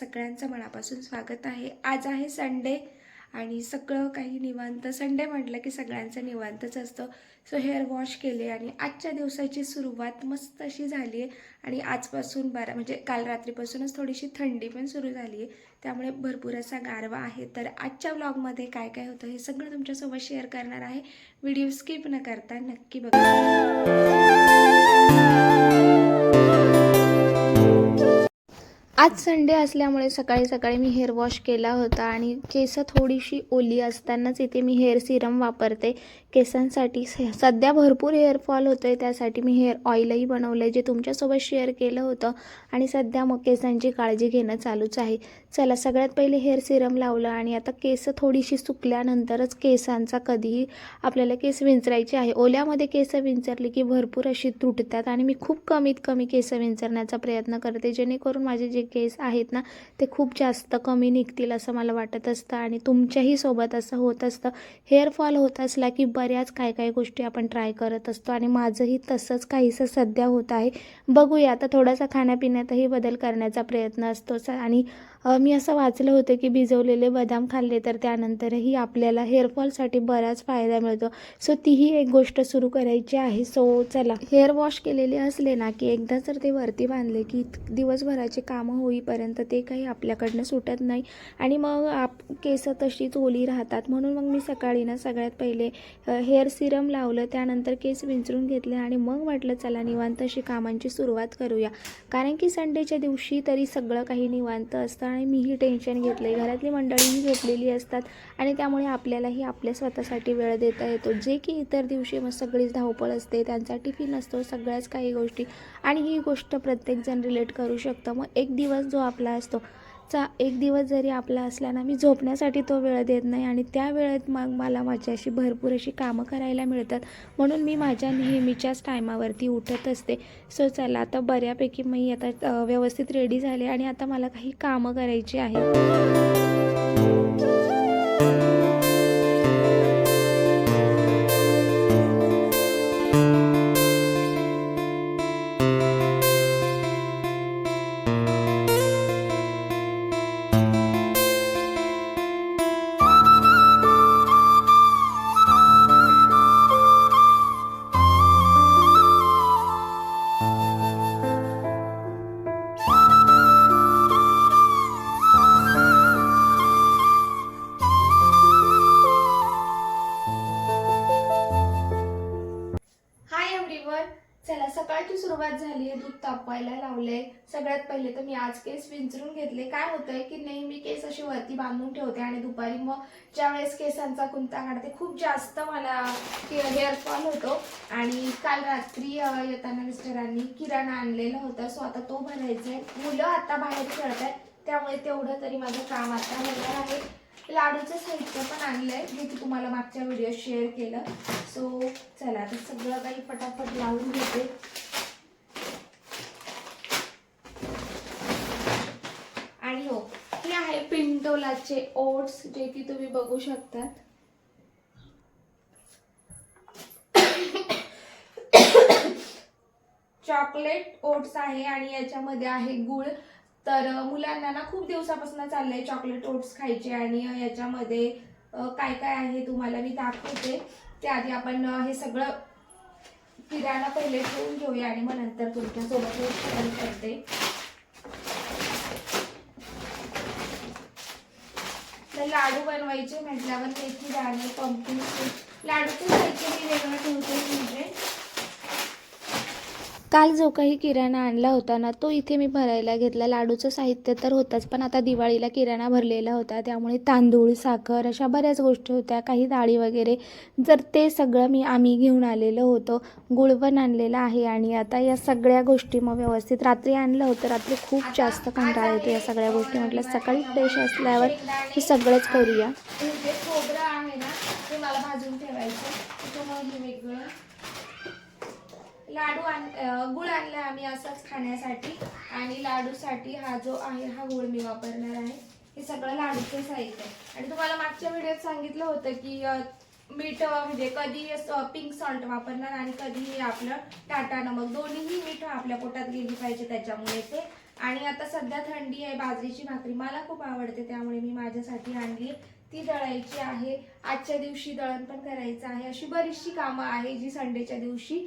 सगळ्यांचं मनापासून स्वागत आहे. आज आहे संडे आणि सगळं काही निवांत. संडे म्हटलं की सगळ्यांचं निवांतच असतं. सो हेअर वॉश केले आणि आजच्या दिवसाची सुरुवात मस्त अशी झाली आहे आणि आजपासून बारा म्हणजे काल रात्रीपासूनच थोडीशी थंडी पण सुरू झाली आहे त्यामुळे भरपूर असा गारवा आहे. तर आजच्या व्लॉगमध्ये काय काय होतं हे सगळं तुमच्यासोबत शेअर करणार आहे. व्हिडिओ स्किप न करता नक्की बघा. आज संडे असल्यामुळे सकाळी सकाळी मी हेअर वॉश केला होता आणि केस थोडीशी ओली असतानाच इथे मी हेअर सिरम वापरते. केसांसाठी स- सध्या भरपूर हेअरफॉल होतो आहे त्यासाठी मी हेअर ऑइलही बनवलं आहे जे तुमच्यासोबत शेअर केलं होतं. आणि सध्या मग केसांची काळजी घेणं चालूच आहे. चला सगळ्यात पहिले हेअर सिरम लावलं आणि आता केस थोडीशी सुकल्यानंतरच केसांचा कधीही आपल्याला केस विंचरायचे आहे. ओल्यामध्ये केस विंचरली की भरपूर अशी तुटतात आणि मी खूप कमीत कमी केस विंचरण्याचा प्रयत्न करते. जेणेकरून माझे जे केस आहेत ना ते खूप जास्त कमी निघतील असं मला वाटत असतं आणि तुमच्याही सोबत असं होत असतं. हेअरफॉल होत असला की बऱ्याच काय काय गोष्टी आपण ट्राय करत असतो आणि माझंही तसंच काहीसं सध्या होत आहे. बघूया आता थोडासा खाण्यापिण्यातही बदल करण्याचा प्रयत्न असतो स- आणि मी असं वाचलं होतं की भिजवलेले बदाम खाल्ले तर त्यानंतरही आपल्याला हेअरफॉलसाठी बराच फायदा मिळतो. सो तीही एक गोष्ट सुरू करायची आहे. सो चला. हेअर वॉश केलेले असले ना की एकदा जर ते वरती बांधले की दिवसभराचे कामं होईपर्यंत ते काही आपल्याकडनं सुटत नाही आणि मग आप केस तशीच ओली राहतात. म्हणून मग मी सकाळी ना सगळ्यात पहिले हेअर सिरम लावलं त्यानंतर केस विंचरून घेतले आणि मग म्हटलं चला निवांत अशी कामांची सुरुवात करूया. कारण की संडेच्या दिवशी तरी सगळं काही निवांत असतं आणि मीही टेन्शन घेतलं आहे घरातली मंडळीही झोपलेली असतात आणि त्यामुळे आपल्यालाही आपल्या स्वतःसाठी वेळ देता येतो. जे की इतर दिवशी मग सगळीच धावपळ असते त्यांचा टिफिन असतो सगळ्याच काही गोष्टी. आणि ही गोष्ट प्रत्येकजण रिलेट करू शकतं. मग एक दिवस जो आपला असतो चा एक दिवस जरी आपला असला ना मी झोपण्यासाठी तो वेळ देत नाही आणि त्या वेळेत मग मला माझी अशी भरपूर अशी कामं करायला मिळतात. म्हणून मी माझ्या नेहमीच्याच टायमावरती उठत असते. सो चला आता बऱ्यापैकी मी आता व्यवस्थित रेडी झाले आणि आता मला काही कामं करायची आहेत. सकाळची सुरुवात झाली आहे दूध तापवायला लावले सगळ्यात पहिले तर मी आज केस विंचरून घेतले. काय होतंय की नेहमी केस अशी वरती बांधून ठेवते आणि दुपारी मग ज्या वेळेस केसांचा कुंता काढते खूप जास्त मला हेअरफॉल होतो. आणि काल रात्री येताना मिस्टरांनी किराणा आणलेला होता. सो आता तो भरायचा आहे. मुलं आता बाहेर खेळत आहेत त्यामुळे तेवढं तरी माझं काम आता होणार आहे. लाडूचं साहित्य पण आणलंय जे की तुम्हाला मागच्या व्हिडिओ शेअर केलं. सो चला आता सगळं काही पटापट लावून घेते आणि हो हे आहे पिंटोलाचे ओट्स जे की तुम्ही बघू शकतात. चॉकलेट ओट्स आहे आणि याच्यामध्ये आहे गुळ. तर मुलांना ना खूप दिवसापासून चाललंय चॉकलेट ओट्स खायचे आणि याच्यामध्ये काय काय आहे तुम्हाला मी दाखवते. त्याआधी आपण हे सगळं किराणा पहिले ठेवून घेऊया आणि मग नंतर तुमच्यासोबत शेअर करते. लाडू बनवायचे म्हटल्यावर त्याची दाणे पंपकिन लाडूचं खायचे मी वेगळं ठेवते म्हणजे काल जो काही किराणा आणला होता ना तो इथे मी भरायला घेतला. लाडूचं साहित्य तर होतंच पण आता दिवाळीला किराणा भरलेला होता. त्यामुळे तांदूळ साखर अशा बऱ्याच गोष्टी होत्या. काही डाळी वगैरे जर ते सगळं मी आम्ही घेऊन आलेलो होतो. गुळ पण आणलेला आहे आणि आता या सगळ्या गोष्टी मग व्यवस्थित. रात्री आणलं होतं. रात्री खूप जास्त कंटाळा येतो या सगळ्या गोष्टी. म्हटलं सकाळी फ्रेश असल्यावर हे सगळंच करूया. खोबरं आहे ना ते मला भाजून ठेवायचं त्याच्यामुळे लाडू आण गुळ आणला आम्ही असंच खाण्यासाठी. आणि लाडूसाठी हा जो आहे हा गुळ मी वापरणार आहे. हे सगळं लाडूचं साहित्य आहे. आणि तुम्हाला मागच्या व्हिडिओत सांगितलं होतं की मीठ म्हणजे कधी पिंक सॉल्ट वापरणार आणि कधीही आपलं टाटा नमक. दोन्हीही मीठ आपल्या पोटात गेली पाहिजे त्याच्यामुळे ते. आणि आता सध्या थंडी आहे बाजरीची भाकरी मला खूप आवडते त्यामुळे मी माझ्यासाठी आणली. ती दळायची आहे. आजच्या दिवशी दळण पण करायचं आहे. अशी बरीचशी कामं आहे जी संडेच्या दिवशी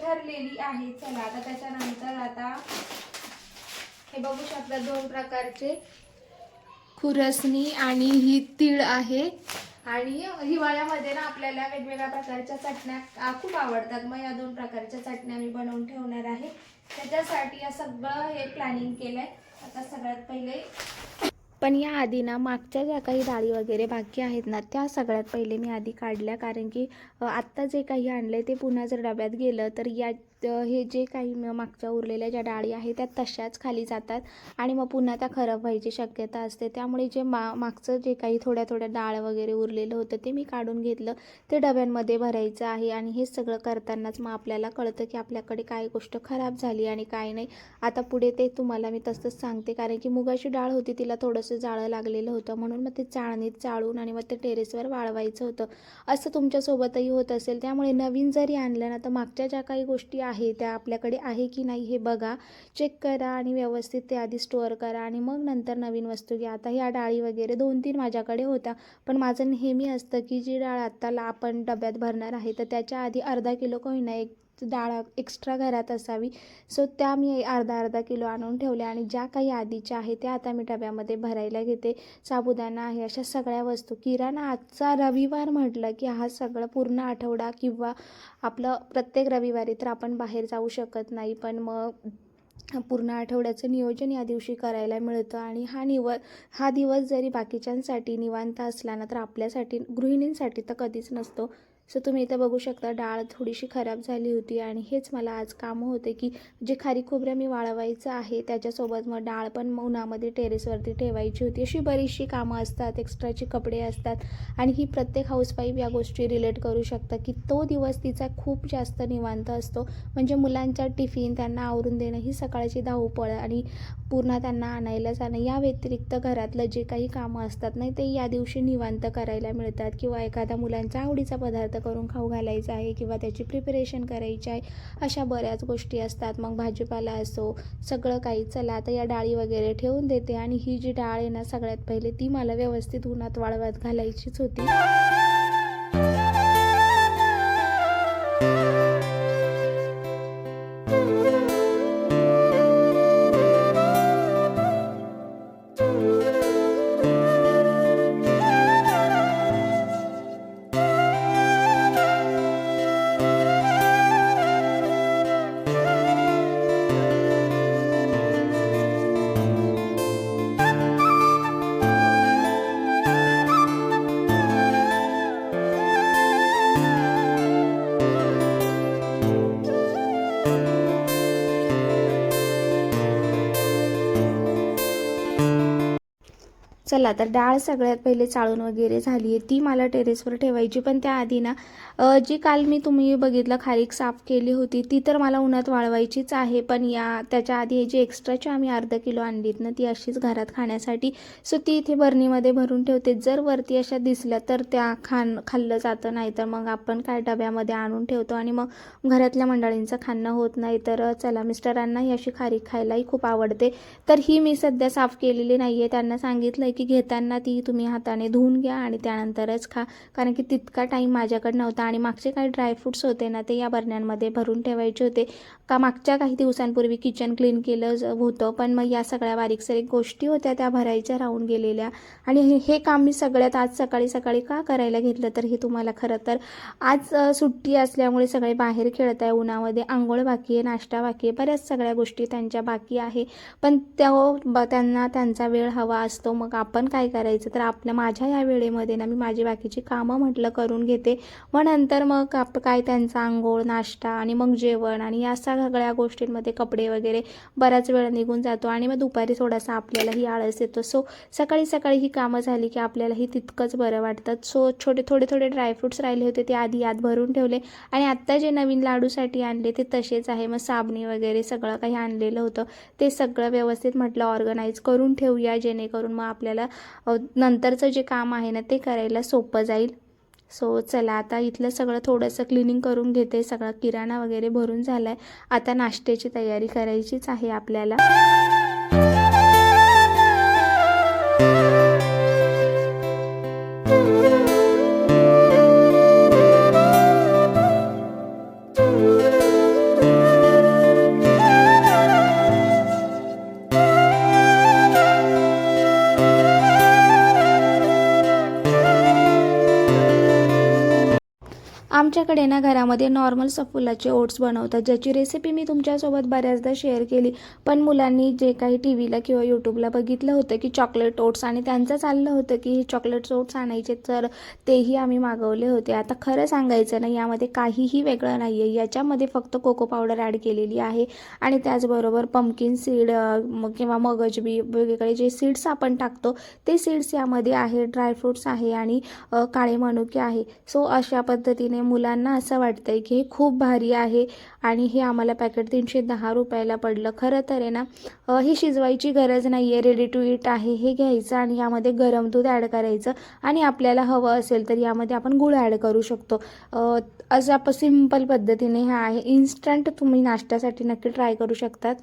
ठरलेली आहे. चला आता त्याच्यानंतर आता हे बघू शकता दोन प्रकारचे खुरसणी आणि ही तीळ आहे. आणि हिवाळ्यामध्ये ना आपल्याला वेगवेगळ्या प्रकारच्या चटण्या खूप आवडतात. मग या दोन प्रकारच्या चटण्या मी बनवून ठेवणार आहे. त्याच्यासाठी या सगळं हे प्लॅनिंग केलं आहे आता सगळ्यात पहिले पण या आधी ना मागच्या ज्या काही डाळी वगैरे बाकी आहेत ना त्या सगळ्यात पहिले मी आधी काढल्या. कारण की आत्ता जे काही आणलं आहे ते पुन्हा जर डब्यात गेलं तर या तर हे जे काही मागच्या उरलेल्या ज्या डाळी आहेत त्या तशाच खाली जातात आणि मग पुन्हा त्या खराब व्हायची शक्यता असते. त्यामुळे जे मा मागचं जे काही थोड्या थोड्या डाळ वगैरे उरलेलं होतं ते मी काढून घेतलं. ते डब्यांमध्ये भरायचं आहे आणि हे सगळं करतानाच मग आपल्याला कळतं की आपल्याकडे काय गोष्ट खराब झाली आणि काय नाही. आता पुढे ते तुम्हाला मी तसंच सांगते कारण की मुगाची डाळ होती तिला थोडंसं जाळं लागलेलं होतं म्हणून मग ते चाळणीत चाळून आणि मग ते टेरेसवर वाळवायचं होतं. असं तुमच्यासोबतही होत असेल. त्यामुळे नवीन जरी आणलं ना तर मागच्या ज्या काही गोष्टी आहे त्या आपल्याकडे आहे की नाही हे बघा. चेक करा आणि व्यवस्थित ते आधी स्टोअर करा आणि मग नंतर नवीन वस्तू घ्या. आता ह्या डाळी वगैरे दोन तीन माझ्याकडे होत्या पण माझं नेहमी असतं की जी डाळ आत्ताला आपण डब्यात भरणार आहे तर त्याच्या आधी अर्धा किलो कोहिना एक डाळ एक्स्ट्रा घरात असावी. सो त्या मी अर्धा अर्धा किलो आणून ठेवल्या आणि ज्या काही आधीच्या आहे त्या आता मी डब्यामध्ये भरायला घेते. साबुदाणा आहे अशा सगळ्या वस्तू. किराणा आजचा रविवार म्हटलं की हा सगळं पूर्ण आठवडा किंवा आपलं प्रत्येक रविवारी तर आपण बाहेर जाऊ शकत नाही पण मग पूर्ण आठवड्याचं नियोजन या दिवशी करायला मिळतं आणि हा निव हा दिवस जरी बाकीच्यांसाठी निवांत असला ना तर आपल्यासाठी गृहिणींसाठी तर कधीच नसतो. सो तुम्ही इथं बघू शकता डाळ थोडीशी खराब झाली होती आणि हेच मला आज कामं होते की जे खारी खोबरं मी वाळवायचं आहे त्याच्यासोबत मग डाळ पण उन्हामध्ये टेरेसवरती ठेवायची होती. अशी बरीचशी कामं असतात एक्स्ट्राचे कपडे असतात आणि ही प्रत्येक हाऊसवाईफ या गोष्टी रिलेट करू शकता की तो दिवस तिचा खूप जास्त निवांत असतो. म्हणजे मुलांच्या टिफिन त्यांना आवरून देणं ही सकाळची धावपळ आणि पूर्ण त्यांना आणायला जाणं. या व्यतिरिक्त घरातलं जे काही कामं असतात नाही ते या दिवशी निवांत करायला मिळतात. किंवा एखाद्या मुलांचा आवडीचा पदार्थ करून खाऊ घालायचा आहे किंवा त्याची प्रिपरेशन करायची आहे अशा बऱ्याच गोष्टी असतात. मग भाजीपाला असो सगळं काही. चला आता या डाळी वगैरे ठेवून देते. आणि ही जी डाळ आहे ना सगळ्यात पहिले ती मला व्यवस्थित उन्हात वाळवत घालायचीच होती. चला तर डाळ सगळ्यात पहिले चाळून वगैरे झाली आहे. ती मला टेरेसवर ठेवायची. पण त्याआधी ना जी काल मी तुम्ही बघितलं खारीक साफ केली होती ती तर मला उन्हात वाळवायचीच आहे. पण या त्याच्या आधी जी एक्स्ट्राची आम्ही अर्धा किलो आणलीत ना ती अशीच घरात खाण्यासाठी. सो ती इथे बरणीमध्ये भरून ठेवते. जर वरती अशा दिसल्या तर त्या खाण खाल्लं जातं नाही तर मग आपण काय डब्यामध्ये आणून ठेवतो आणि मग घरातल्या मंडळींचं खाणं होत नाही. तर चला मिस्टरांनाही अशी खारीक खायलाही खूप आवडते. तर ही मी सध्या साफ केलेली नाही आहे त्यांना सांगितलं आहे की घेताना ती तुम्ही हाताने धुवून घ्या आणि त्यानंतरच खा. कारण की तितका टाईम माझ्याकडे नव्हता आणि मागचे काही ड्रायफ्रूट्स होते ना ते या बरण्यांमध्ये भरून ठेवायचे होते. का मागच्या काही दिवसांपूर्वी किचन क्लीन केलं ज- होतं पण मग या सगळ्या बारीक सारीक गोष्टी होत्या त्या भरायच्या राहून गेलेल्या. आणि हे- हे काम मी सगळ्यात आज सकाळी सकाळी का करायला घेतलं तर हे तुम्हाला खरं तर आज सुट्टी असल्यामुळे सगळे बाहेर खेळत आहे उन्हामध्ये. आंघोळ बाकी आहे नाश्ता बाकी आहे बऱ्याच सगळ्या गोष्टी त्यांच्या बाकी आहे. पण त्या ब त्यांना त्यांचा वेळ हवा असतो मग आपण आपण काय करायचं? तर आपल्या माझ्या या वेळेमध्ये ना मी माझी बाकीची कामं म्हटलं करून घेते. मग नंतर मग आप काय त्यांचा आंघोळ नाश्ता आणि मग जेवण आणि या सगळ्या गोष्टींमध्ये कपडे वगैरे बराच वेळ निघून जातो आणि मग दुपारी थोडासा आपल्यालाही आळस येतो. सो सकाळी सकाळी ही कामं झाली की आपल्यालाही तितकंच बरं वाटतं. सो छोटे थोडे थोडे ड्रायफ्रूट्स राहिले होते ते आधी यात भरून ठेवले आणि आत्ता जे नवीन लाडूसाठी आणले ते तसेच आहे. मग साबणी वगैरे सगळं काही आणलेलं होतं. ते सगळं व्यवस्थित म्हटलं ऑर्गनाईज करून ठेवूया जेणेकरून मग आपल्याला आपल्याला नंतरचं जे काम आहे ना ते करायला सोपं जाईल. सो चला आता इथलं सगळं थोडंसं क्लिनिंग करून घेते. सगळा किराणा वगैरे भरून झाला आहे आता नाश्त्याची तयारी करायचीच आहे आपल्याला. आमच्याकडे ना घरामध्ये नॉर्मल सफुलाचे ओट्स बनवतात. ज्याची रेसिपी मी तुमच्यासोबत बऱ्याचदा शेअर केली. पण मुलांनी जे काही टी व्हीला किंवा यूट्यूबला बघितलं होतं की चॉकलेट ओट्स आणि त्यांचं चाललं होतं की हे चॉकलेट ओट्स आणायचे तर तेही आम्ही मागवले होते. आता खरं सांगायचं ना यामध्ये काहीही वेगळं नाही आहे याच्यामध्ये फक्त कोको पावडर ॲड केलेली आहे. आणि त्याचबरोबर पंपकिन सीड किंवा मगजबी वेगवेगळे जे सीड्स आपण टाकतो ते सीड्स यामध्ये आहे. ड्रायफ्रूट्स आहे आणि काळे मनुके आहे. सो अशा पद्धतीने मुलांना असं वाटतं आहे की हे खूप भारी आहे आणि हे आम्हाला पॅकेट तीनशे दहा रुपयाला पडलं. खरं तर आहे ना हे ही शिजवायची गरज नाही आहे रेडी टू इट आहे हे घ्यायचं आणि यामध्ये गरम दूध ॲड करायचं आणि आपल्याला हवं असेल तर यामध्ये आपण गुळ ॲड करू शकतो. असं आपण सिंपल पद्धतीने हे आहे. इन्स्टंट तुम्ही नाश्त्यासाठी नक्की ट्राय करू शकतात.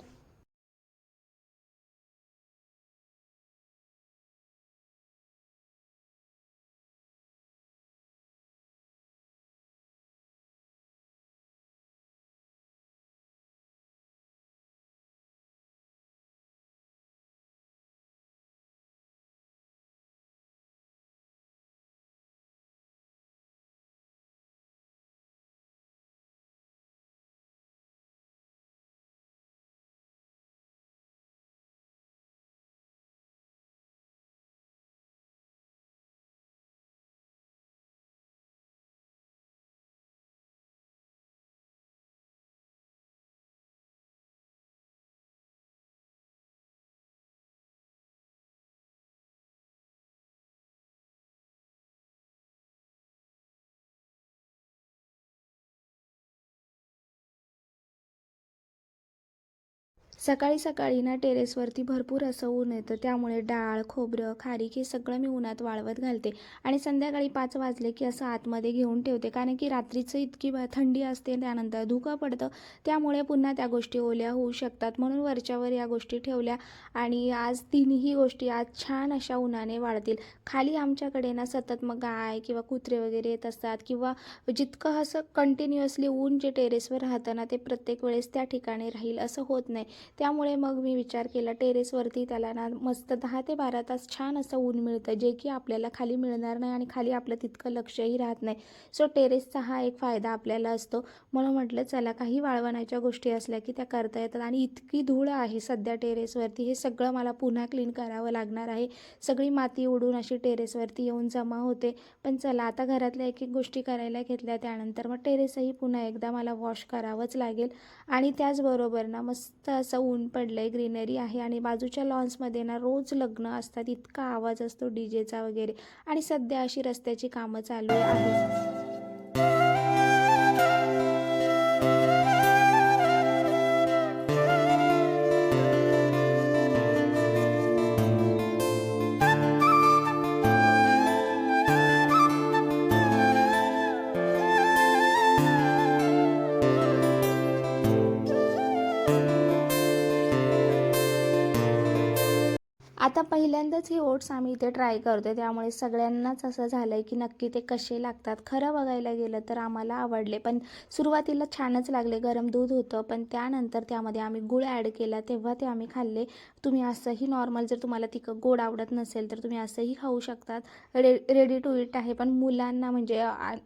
सकाळी सकाळी ना टेरेसवरती भरपूर असं ऊन येतं. त्यामुळे डाळ खोबरं खारीक हे सगळं मी उन्हात वाळवत घालते. आणि संध्याकाळी पाच वाजले की असं आतमध्ये घेऊन ठेवते. कारण की रात्रीचं इतकी थंडी असते त्यानंतर धुकं पडतं. त्यामुळे पुन्हा त्या गोष्टी ओल्या होऊ शकतात. म्हणून वरच्यावर या गोष्टी ठेवल्या आणि आज तिन्ही गोष्टी आज छान अशा उन्हाने वाळतील खाली आमच्याकडे ना सतत मग गाय किंवा कुत्रे वगैरे येत असतात किंवा जितकं असं कंटिन्युअसली ऊन जे टेरेसवर राहतं ना ते प्रत्येक वेळेस त्या ठिकाणी राहील असं होत नाही. त्यामुळे मग मी विचार केला टेरेसवरती त्याला ना मस्त दहा ते बारा तास छान असं ऊन मिळतं जे की आपल्याला खाली मिळणार नाही आणि खाली आपलं तितकं लक्षही राहत नाही. सो टेरेसचा हा एक फायदा आपल्याला असतो. म्हणून म्हटलं चला काही वाळवण्याच्या गोष्टी असल्या की त्या करता येतात आणि इतकी धूळ आहे सध्या टेरेसवरती हे सगळं मला पुन्हा क्लीन करावं लागणार आहे. सगळी माती उडून अशी टेरेसवरती येऊन जमा होते. पण चला आता घरातल्या एक एक गोष्टी करायला घेतल्या त्यानंतर मग टेरेसही पुन्हा एकदा मला वॉश करावंच लागेल आणि त्याचबरोबर ना मस्त असं ऊन पडलं आहे ग्रीनरी आहे आणि बाजूच्या लॉन्समध्ये ना रोज लग्न असतात इतका आवाज असतो डी जेचा वगैरे. आणि सध्या अशी रस्त्याची कामं चालू आहेत. आता पहिल्यांदाच हे ओट्स आम्ही इथे ट्राय करतो त्यामुळे सगळ्यांनाच असं झालं आहे की नक्की ते कसे लागतात. खरं बघायला गेलं तर आम्हाला आवडले पण सुरुवातीला छानच लागले. गरम दूध होतं पण त्यानंतर त्यामध्ये आम्ही गुळ ॲड केला. तेव्हा ते आम्ही खाल्ले. तुम्ही असंही नॉर्मल जर तुम्हाला तिकं गोड आवडत नसेल तर तुम्ही असंही खाऊ शकतात. रे रेडी टू इट आहे पण मुलांना म्हणजे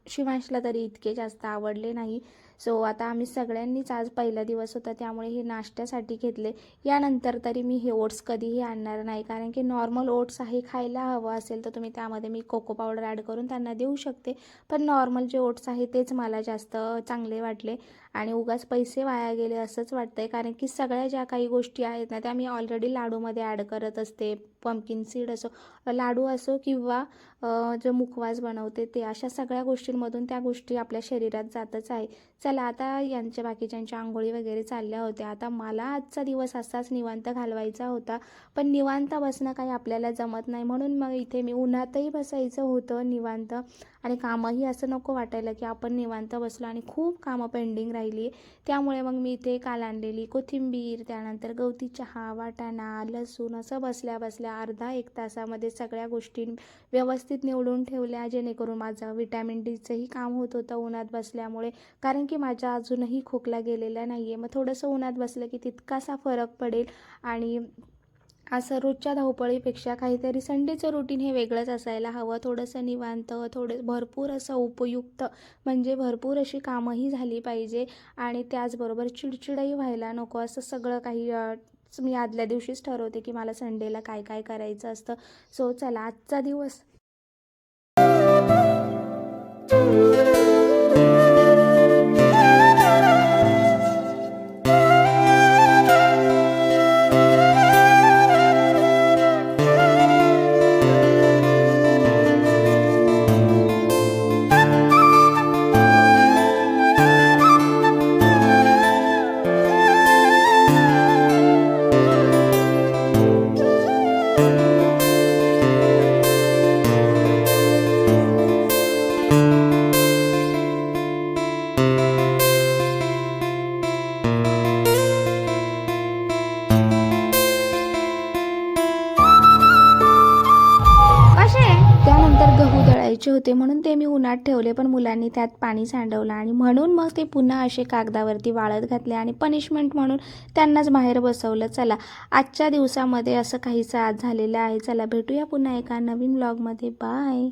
शिवांशला तरी इतके जास्त आवडले नाही. सो आता आम्ही सगळ्यांनीच आज पहिला दिवस होता त्यामुळे हे नाश्त्यासाठी घेतले. यानंतर तरी मी हे ओट्स कधीही आणणार नाही कारण की नॉर्मल ओट्स आहे खायला हवं असेल तर तुम्ही त्यामध्ये मी कोको पावडर ॲड करून त्यांना देऊ शकते. पण नॉर्मल जे ओट्स आहे तेच मला जास्त चांगले वाटले. आणि उगाच पैसे वाया गेले असंच वाटतंय. कारण की सगळ्या ज्या काही गोष्टी आहेत ना त्या मी ऑलरेडी लाडूमध्ये ॲड करत असते. पम्पकिन सीड असो लाडू असो किंवा जो मुखवास बनवते ते अशा सगळ्या गोष्टींमधून त्या गोष्टी आपल्या शरीरात जातच आहे. चला आता यांच्या बाकीच्यांच्या आंघोळी वगैरे चालल्या होत्या. आता मला आजचा दिवस असाच निवांत घालवायचा होता. पण निवांत बसणं काही आपल्याला जमत नाही. म्हणून मग इथे मी उन्हातही बसायचं होतं निवांत. आणि कामंही असं नको वाटायला की आपण निवांत बसलो आणि खूप कामं पेंडिंग राहिली. आहे त्यामुळे मग मी इथे काल आणलेली कोथिंबीर त्यानंतर गवती चहा वाटाणा लसूण असं बसल्या बसल्या अर्धा एक तासामध्ये सगळ्या गोष्टी व्यवस्थित निवडून ठेवल्या. जेणेकरून माझं विटॅमिन डीचंही काम होत होतं उन्हात बसल्यामुळे. कारण की माझ्या अजूनही खोकला गेलेला नाही आहे मग थोडंसं उन्हात बसलं की तितकासा फरक पडेल आणि असं रोजच्या धावपळीपेक्षा काहीतरी संडेचं रुटीन हे वेगळंच असायला हवं. थोडंसं निवांत थोडं भरपूर असं उपयुक्त म्हणजे भरपूर अशी कामंही झाली पाहिजे. आणि त्याचबरोबर चिडचिडही व्हायला नको. असं सगळं काही मी आदल्या दिवशीच ठरवते की मला संडेला काय काय करायचं असतं. सो चला आजचा दिवस होते म्हणून ते मी उन्हात ठेवले पण मुलांनी त्यात पाणी सांडवलं आणि म्हणून मग ते पुन्हा असे कागदावरती वाळत घातले आणि पनिशमेंट म्हणून त्यांनाच बाहेर बसवलं. चला आजच्या दिवसामध्ये असं काहीसं आज झालेलं आहे. चला भेटूया पुन्हा एका नवीन ब्लॉगमध्ये बाय